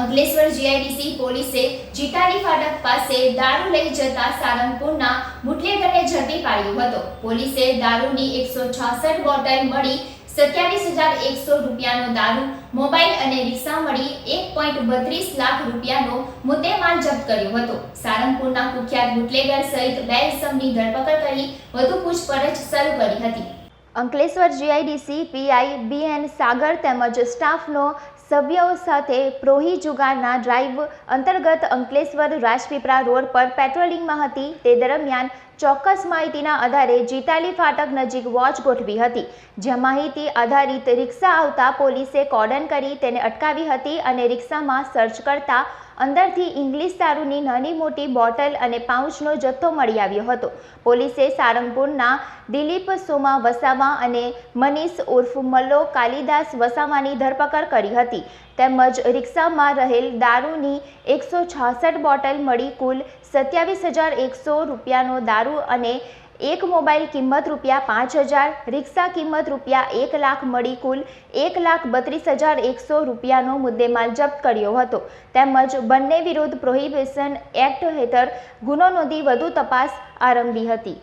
Ankleshwar GIDC પોલીસે જીટાલી ફાટક પાસે દારૂ લઈ જતા સારંગપુરના બુટલેગરને ઝડપી પાડ્યો હતો. પોલીસે દારૂની એકસો છાસઠ બોટલ મળી સત્યાવીસ હજાર એકસો રૂપિયાનો દારૂ, મોબાઈલ અને રિક્ષા મળી એક પોઈન્ટ બત્રીસ લાખ રૂપિયાનો મુદ્દેમાલ જપ્ત કર્યો હતો. સારંગપુરના કુખ્યાત બુટલેગર સહિત બે ઇસમની ધરપકડ કરી વધુ પૂછપરછ શરૂ કરી હતી. Ankleshwar GIDC PI BN Sagar તેમજ સ્ટાફનો સભ્યો સાથે પ્રોહી જુગારના ડ્રાઈવ અંતર્ગત અંકલેશ્વર રાજપીપળા રોડ પર પેટ્રોલિંગમાં હતી. તે દરમિયાન ચોક્કસ માહિતીના આધારે જીતાલી ફાટક નજીક વોચ ગોઠવી હતી. જ્યાં માહિતી આધારિત રિક્ષા આવતા પોલીસે કોર્ડન કરી તેને અટકાવી હતી અને રિક્ષામાં સર્ચ કરતા અંદરથી ઇંગ્લિશ દારૂની નાની મોટી બોટલ અને પાઉચનો જથ્થો મળી આવ્યો હતો. પોલીસે સારંગપુરના દિલીપ સોમા વસાવા અને મનીષ ઉર્ફ મલ્લો કાલિદાસ વસાવાની ધરપકડ કરી હતી. તેમજ રિક્ષામાં રહેલ દારૂની એકસો છાસઠ બોટલ મળી કુલ સત્યાવીસ હજાર એકસો રૂપિયાનો દારૂ અને એક મોબાઈલ કિંમત રૂપિયા પાંચ હજાર, રિક્ષા કિંમત રૂપિયા એક લાખ મળી કુલ એક લાખ બત્રીસ હજાર એકસો રૂપિયાનો મુદ્દેમાલ જપ્ત કર્યો હતો. તેમજ બંને વિરુદ્ધ પ્રોહિબિશન એક્ટ હેઠળ ગુનો નોંધી વધુ તપાસ આરંભી હતી.